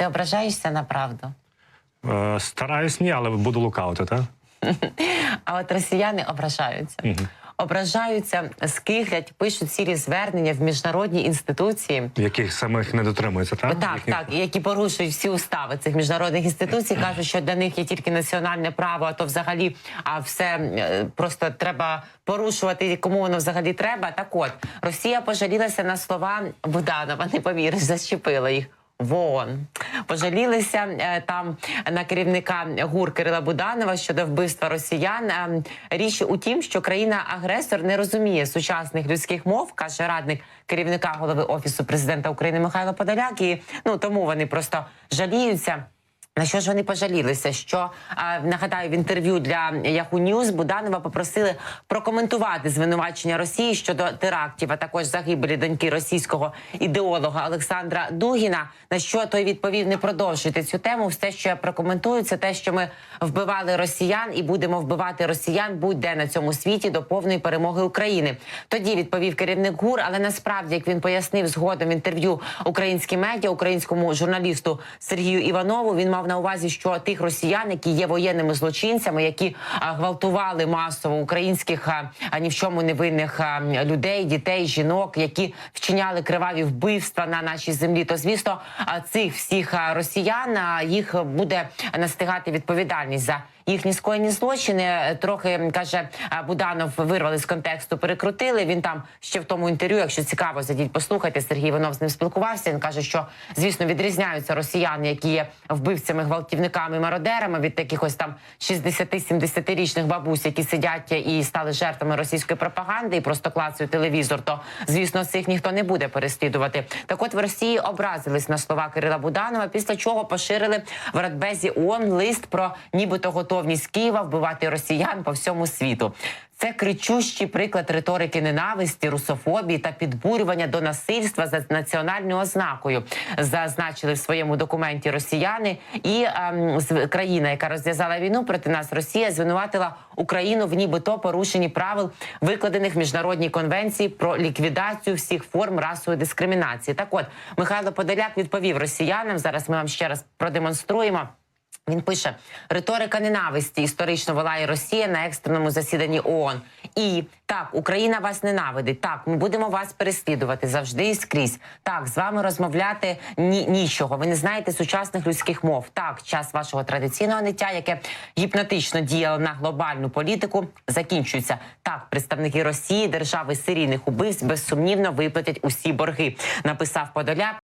Ти ображаєшся на правду? Е, Стараюсь ні, але буду лукавити, так? А от росіяни ображаються. Ображаються, скиглять, пишуть цілі звернення в міжнародні інституції. Яких самих не дотримується, так? Так, так, які порушують всі устави цих міжнародних інституцій, кажуть, що для них є тільки національне право, а то взагалі а все е, просто треба порушувати, кому воно взагалі треба. Так от Росія пожалілася на слова Буданова, не повіриш, зачепила їх. В ООН. пожалілися е, там на керівника ГУР Кирила Буданова щодо вбивства росіян. Е, Річ у тім, що країна-агресор не розуміє сучасних людських мов, каже радник керівника голови офісу президента України Михайло Подоляк. І ну тому вони просто жаліються. На що ж вони пожалілися? Що нагадаю в інтерв'ю для Yahoo News Буданова попросили прокоментувати звинувачення Росії щодо терактів, а також загибелі доньки російського ідеолога Олександра Дугіна. На що той відповів не продовжуйте цю тему. Все, що я прокоментую, це те, що ми вбивали росіян і будемо вбивати росіян будь-де на цьому світі до повної перемоги України. Тоді відповів керівник ГУР, але насправді, як він пояснив згодом інтерв'ю українським медіа, українському журналісту Сергію Іванову, він мав на увазі, що тих росіян, які є воєнними злочинцями, які гвалтували масово українських а, ні в чому невинних винних людей, дітей, жінок, які вчиняли криваві вбивства на нашій землі, то звісно, цих всіх росіян їх буде настигати відповідальність за їхні скоєні злочини. Трохи каже Буданов, вирвали з контексту, перекрутили. Він там ще в тому інтерв'ю, якщо цікаво, зайдіть, послухайте. Сергій Іванов з ним спілкувався. Він каже, що звісно відрізняються росіяни, які є вбивцями, гвалтівниками, мародерами від таких ось там 60-70-річних бабусь, які сидять і стали жертвами російської пропаганди і просто клацають телевізор. То звісно, цих ніхто не буде переслідувати. Так, от в Росії образились на слова Кирила Буданова, після чого поширили в Радбезі ООН лист про нібито готовність Києва вбивати росіян по всьому світу. Це кричущий приклад риторики ненависті, русофобії та підбурювання до насильства за національною ознакою, зазначили в своєму документі росіяни. І ем, країна, яка розв'язала війну проти нас, Росія звинуватила Україну в нібито порушенні правил, викладених в міжнародній конвенції про ліквідацію всіх форм расової дискримінації. Так, от Михайло Подоляк відповів росіянам. Зараз ми вам ще раз продемонструємо. Він пише: риторика ненависті історично волає Росія на екстреному засіданні ООН. І так, Україна вас ненавидить. Так, ми будемо вас переслідувати завжди і скрізь. Так, з вами розмовляти ні, нічого. Ви не знаєте сучасних людських мов. Так, час вашого традиційного ниття, яке гіпнотично діяло на глобальну політику, закінчується. Так, представники Росії, держави серійних убивств, безсумнівно виплатять усі борги. Написав Подоляк.